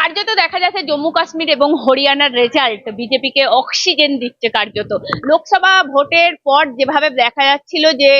কার্যত দেখা যাচ্ছে জম্মু কাশ্মীর এবং হরিয়ানার রেজাল্ট বিজেপিকে অক্সিজেন দিচ্ছে কার্যত। লোকসভা ভোটের পর যেভাবে দেখা যাচ্ছিল যে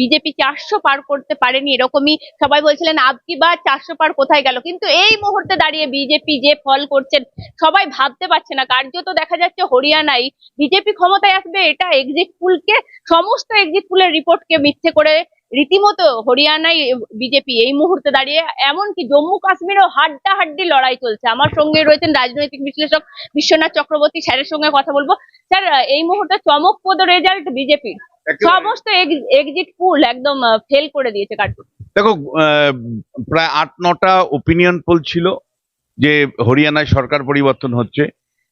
বিজেপি চারশো পার করতে পারেনি এরকমই সবাই বলছিলেন আপকি বা চারশো পার কোথায় গেল? কিন্তু এই মুহূর্তে দাঁড়িয়ে বিজেপি যে ফল করছেন, সবাই ভাবতে পারছে না। কার্যত দেখা যাচ্ছে হরিয়ানায় বিজেপি ক্ষমতায় আসবে, এটা এক্সিট পুলকে সমস্ত এক্সিট পুলের রিপোর্টকে মিথ্যে করে রীতিমতো হরিয়ানায় বিজেপি এই মুহূর্তে দাঁড়িয়ে এমনকি জম্মু কাশ্মীরেও হাড্ডা হাড্ডি লড়াই চলছে। আমার সঙ্গে রয়েছেন রাজনৈতিক বিশ্লেষক বিশ্বনাথ চক্রবর্তী স্যারের সঙ্গে কথা বলব। স্যার এই মুহূর্তে চমকপ্রদ রেজাল্ট বিজেপির সমস্ত এক্সিট পুল একদম ফেল করে দিয়েছে কার্যত। দেখো প্রায় আট নটা ওপিনিয়ন পোল ছিল যে হরিয়ানায় সরকার পরিবর্তন হচ্ছে।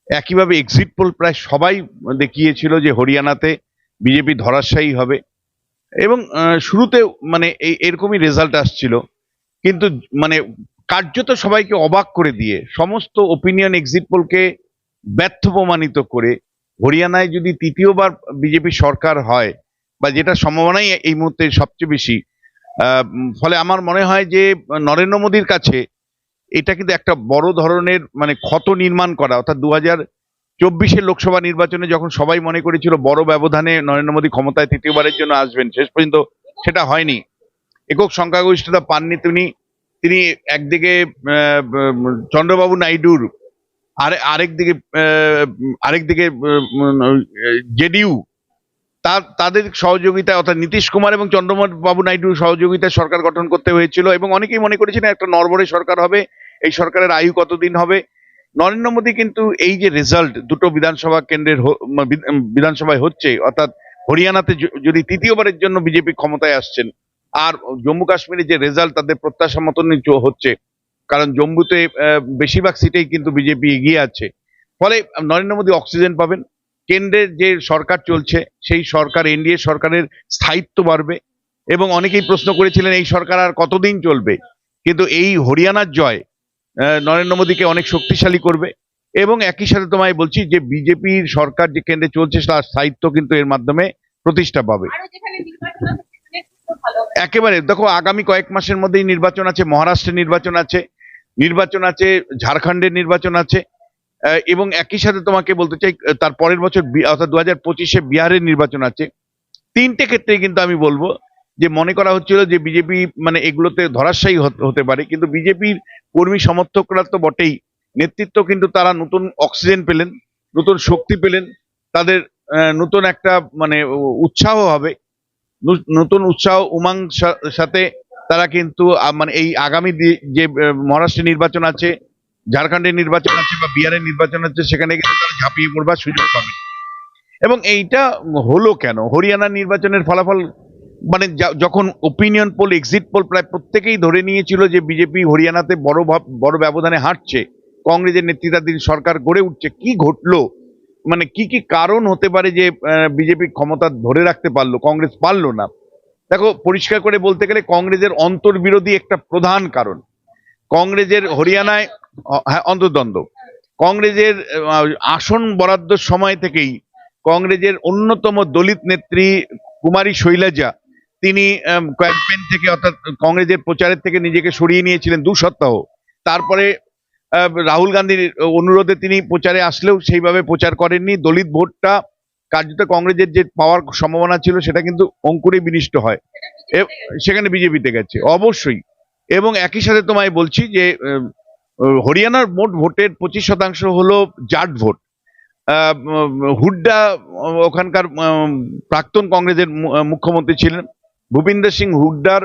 একইভাবে এক্সিট পোল প্রায় সবাই দেখিয়েছিল যে হরিয়ানাতে বিজেপি ধরাশায়ী হবে। এবং শুরুতে মানে এই, এরকমই রেজাল্ট আসছিল। কিন্তু মানে কার্যত সবাইকে অবাক করে দিয়ে, সমস্ত ওপিনিয়ন এক্সিট পোলকে ব্যর্থ প্রমাণিত করে, হরিয়ানায় যদি তৃতীয়বার বিজেপি সরকার হয়, বা যেটা সম্ভাবনাই এই মুহূর্তে সবচেয়ে বেশি ফলে আমার মনে হয় যে, নরেন্দ্র মোদীর কাছে এটা কিন্তু একটা বড় ধরনের মানে ক্ষত নির্মাণ করা, অর্থাৎ দু হাজার চব্বিশের লোকসভা নির্বাচনে যখন সবাই মনে করেছিল বড় ব্যবধানে নরেন্দ্র মোদী ক্ষমতায় তৃতীয়বারের জন্য আসবেন, শেষ পর্যন্ত সেটা হয়নি। একক সংখ্যাগরিষ্ঠতা পাননি তিনি। তিনি একদিকে চন্দ্রবাবু নাইডুর, আর আরেকদিকে আরেকদিকে জেডিইউ। তার, তাদের সহযোগিতা অর্থাৎ নীতিশ কুমার এবং চন্দ্রবাবু নাইডুর সহযোগিতায় সরকার গঠন করতে হয়েছিল এবং অনেকেই মনে করেছিলেন একটা নরবরে সরকার হবে, এই সরকারের আয়ু কতদিন হবে নরেন্দ্র মোদী কিন্তু এই যে রেজাল্ট দুটো বিধানসভা কেন্দ্রের বিধানসভায় হচ্ছে, অর্থাৎ হরিয়ানাতে যদি তৃতীয়বারের জন্য বিজেপি ক্ষমতায় আসছেন, আর জম্মু কাশ্মীরে যে রেজাল্ট তাদের প্রত্যাশা মতনই চ- হচ্ছে, কারণ জম্মুতে বেশিরভাগ সিটেই কিন্তু বিজেপি এগিয়ে আছে। ফলে নরেন্দ্র মোদী অক্সিজেন পাবেন, কেন্দ্রের যে সরকার চলছে, সেই সরকার, এনডিএ সরকারের স্থায়িত্ব বাড়বে, এবং অনেকেই প্রশ্ন করেছিলেন এই সরকার আর কতদিন চলবে? কিন্তু এই হরিয়ানার জয় নরেন্দ্র মোদীকে অনেক শক্তিশালী করবে। এবং একই সাথে তোমায় বলছি যে বিজেপির সরকার যে কেন্দ্রে চলছে তার স্থায়িত্ব কিন্তু এর মাধ্যমে প্রতিষ্ঠা পাবে। একেবারে দেখো আগামী কয়েক মাসের মধ্যেই নির্বাচন আছে মহারাষ্ট্রের নির্বাচন আছে নির্বাচন আছে ঝাড়খণ্ডের নির্বাচন আছে এবং একই সাথে তোমাকে বলতে চাই তার পরের বছর অর্থাৎ দু হাজার পঁচিশে বিহারের নির্বাচন আছে। তিনটে ক্ষেত্রে কিন্তু আমি বলব যে মনে করা হচ্ছিল যে বিজেপি মানে এগুলোতে ধরাশায়ী হত- পারে, কিন্তু বিজেপির কর্মী সমর্থকরা তো বটেই। নেতৃত্ব কিন্তু তারা নতুন অক্সিজেন পেলেন, নতুন শক্তি পেলেন, তাদের নতুন একটা মানে উৎসাহ হবে নতুন উৎসাহ উমাং সাথে তারা কিন্তু মানে এই আগামী যে মহারাষ্ট্রের নির্বাচন আছে, ঝাড়খণ্ডের নির্বাচন আছে বা বিহারের নির্বাচন আছে, সেখানে কিন্তু তারা ঝাঁপিয়ে পড়বার সুযোগ পাবে এবং এইটা হলো কেন? হরিয়ানার নির্বাচনের ফলাফল মানে যখন ওপিনিয়ন পোল এক্সিট পোল প্রায় প্রত্যেকেই ধরে নিয়েছিল যে বিজেপি হরিয়ানাতে বড় বড় ব্যবধানে হাঁটছে কংগ্রেসের নেতৃত্বাধীন সরকার গড়ে উঠছে, কি ঘটলো? মানে কি কি কারণ হতে পারে যে বিজেপি ক্ষমতা ধরে রাখতে পারল, কংগ্রেস পারল না? দেখো, পরিষ্কার করে বলতে গেলে কংগ্রেসের অন্তর্বিরোধী একটা প্রধান কারণ। কংগ্রেসের হরিয়ানায় হ্যাঁ অন্তর্দ্বন্দ্ব। কংগ্রেসের আসন বরাদ্দর সময় থেকেই কংগ্রেসের অন্যতম দলিত নেত্রী কুমারী শৈলজা তিনি ক্যাম্পেইন থেকে অর্থাৎ কংগ্রেসের প্রচারের থেকে নিজেকে সরিয়ে নিয়েছিলেন দু সপ্তাহ তারপরে রাহুল গান্ধীর অনুরোধে তিনি প্রচারে আসলেও সেইভাবে প্রচার করেননি। দলিত ভোটটা কার্যত কংগ্রেসের যে পাওয়ার সম্ভাবনা ছিল সেটা কিন্তু অঙ্কুরে বিনিষ্ট হয়। সেখানে বিজেপিতে গেছে, অবশ্যই। এবং একই সাথে তোমায় বলছি যে হরিয়ানার মোট ভোটের পঁচিশ শতাংশ হলো জাট ভোট। হুড্ডা ওখানকার প্রাক্তন কংগ্রেসের মুখ্যমন্ত্রী ছিলেন। ভূপিন্দর সিং হুড্ডার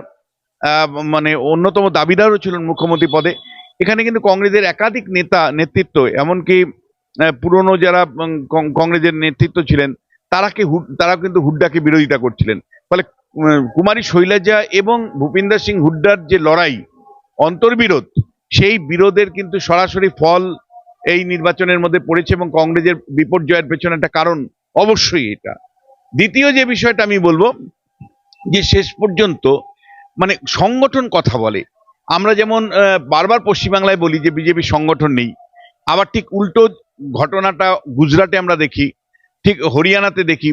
মানে অন্যতম দাবিদারও ছিলেন মুখ্যমন্ত্রী পদে। এখানে কিন্তু কংগ্রেসের একাধিক নেতা নেতৃত্ব, এমনকি পুরনো যারা কংগ্রেসের নেতৃত্ব ছিলেন, তারা কি তারা কিন্তু হুড্ডাকে বিরোধিতা করছিলেন। ফলে কুমারী শৈলজা এবং ভূপিন্দর সিং হুড্ডার যে লড়াই, অন্তর্বিরোধ, সেই বিরোধের কিন্তু সরাসরি ফল এই নির্বাচনের মধ্যে পড়েছে এবং কংগ্রেসের বিপর্যয়ের পেছনে একটা কারণ অবশ্যই এটা। দ্বিতীয় যে বিষয়টা আমি বলব যে শেষ পর্যন্ত মানে সংগঠন কথা বলে। আমরা যেমন বারবার পশ্চিমবাংলায় বলি যে বিজেপি সংগঠন নেই। আবার ঠিক উল্টো ঘটনাটা গুজরাটে আমরা দেখি, ঠিক হরিয়ানাতে দেখি।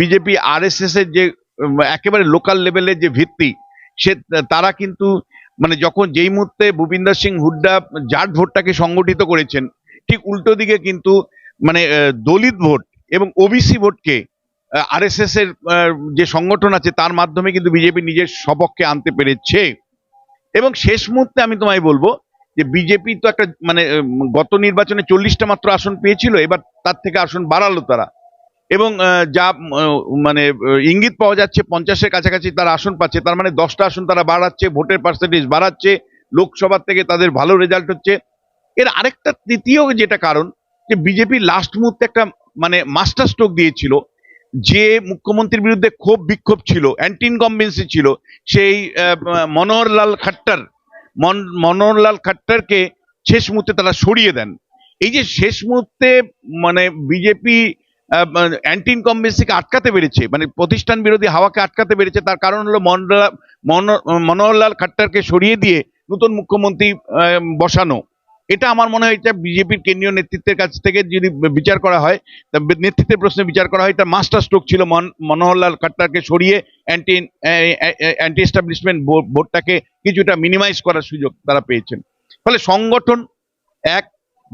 বিজেপি আর এস এস এর যে একেবারে লোকাল লেভেলের যে ভিত্তি, সে, তারা কিন্তু মানে যখন যেই মুহূর্তে ভূপিন্দর সিং হুড্ডা জাট ভোটটাকে সংগঠিত করেছেন, ঠিক উল্টো দিকে কিন্তু মানে দলিত ভোট এবং ওবিসি ভোটকে আরএসএস এর যে সংগঠন আছে, তার মাধ্যমে কিন্তু বিজেপি নিজের সপক্ষে আনতে পেরেছে। এবং শেষ মুহূর্তে আমি তোমায় বলব যে বিজেপি তো একটা মানে গত নির্বাচনে চল্লিশটা মাত্র আসন পেয়েছিল, এবার তার থেকে আসন বাড়ালো তারা। এবং যা মানে ইঙ্গিত পাওয়া যাচ্ছে, পঞ্চাশের কাছাকাছি তারা আসন পাচ্ছে, তার মানে দশটা আসন তারা বাড়াচ্ছে, ভোটের পার্সেন্টেজ বাড়াচ্ছে, লোকসভা থেকে তাদের ভালো রেজাল্ট হচ্ছে। এর আরেকটা তৃতীয় যেটা কারণ, যে বিজেপি লাস্ট মুহূর্তে একটা মানে মাস্টার স্ট্রোক দিয়েছিল যে মুখ্যমন্ত্রীর বিরুদ্ধে ক্ষোভ, বিক্ষোভ ছিল অ্যান্টি ইনকম্বেন্সি ছিল, সেই মনোহরলাল খাট্টার, মন- মনোহরলাল খাট্টারকে শেষ মুহূর্তে তারা সরিয়ে দেন। এই যে শেষ মুহূর্তে মানে বিজেপি অ্যান্টি ইনকম্বেন্সিকে আটকাতে পেরেছে মানে প্রতিষ্ঠান বিরোধী হাওয়াকে আটকাতে পেরেছে, তার কারণ হলো মনো- মনোহরলাল খাট্টারকে সরিয়ে দিয়ে নতুন মুখ্যমন্ত্রী বসানো। এটা আমার মনে হয় এটা বিজেপির কেন্দ্রীয় নেতৃত্বের কাছ থেকে যদি বিচার করা হয় নেতৃত্বের প্রশ্নে বিচার করা হয় তার মাস্টার স্ট্রোক ছিল। মন- মনোহরলাল খাট্টারকে সরিয়ে অ্যান্টি অ্যান্টি এস্টাবলিশমেন্ট ভোটটাকে কিছুটা মিনিমাইজ করার সুযোগ তারা পেয়েছেন। ফলে সংগঠন এক,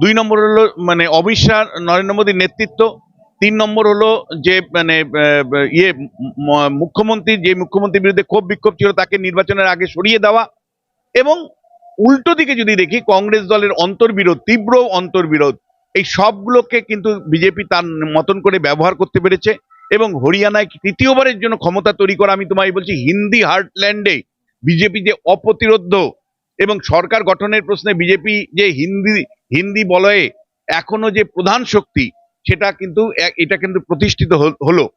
দুই নম্বর হলো মানে অমিত নরেন্দ্র মোদীর নেতৃত্ব। তিন নম্বর হলো যে মানে ইয়ে মুখ্যমন্ত্রী, যে মুখ্যমন্ত্রীর বিরুদ্ধে ক্ষোভ বিক্ষোভ ছিল, তাকে নির্বাচনের আগে সরিয়ে দেওয়া এবং উল্টো দিকে যদি দেখি, কংগ্রেস দলের অন্তর্বিরোধ, তীব্র অন্তর্বিরোধ, এই সবগুলোকে কিন্তু বিজেপি তার মতন করে ব্যবহার করতে পেরেছে এবং হরিয়ানায় তৃতীয়বারের জন্য ক্ষমতা তৈরি করা, আমি তোমায় বলছি, হিন্দি হার্টল্যান্ডে বিজেপি যে অপ্রতিরোধ্য এবং সরকার গঠনের প্রশ্নে বিজেপি যে হিন্দি হিন্দি বলয়ে এখনও যে প্রধান শক্তি, সেটা কিন্তু এটা কিন্তু প্রতিষ্ঠিত হল- হলো।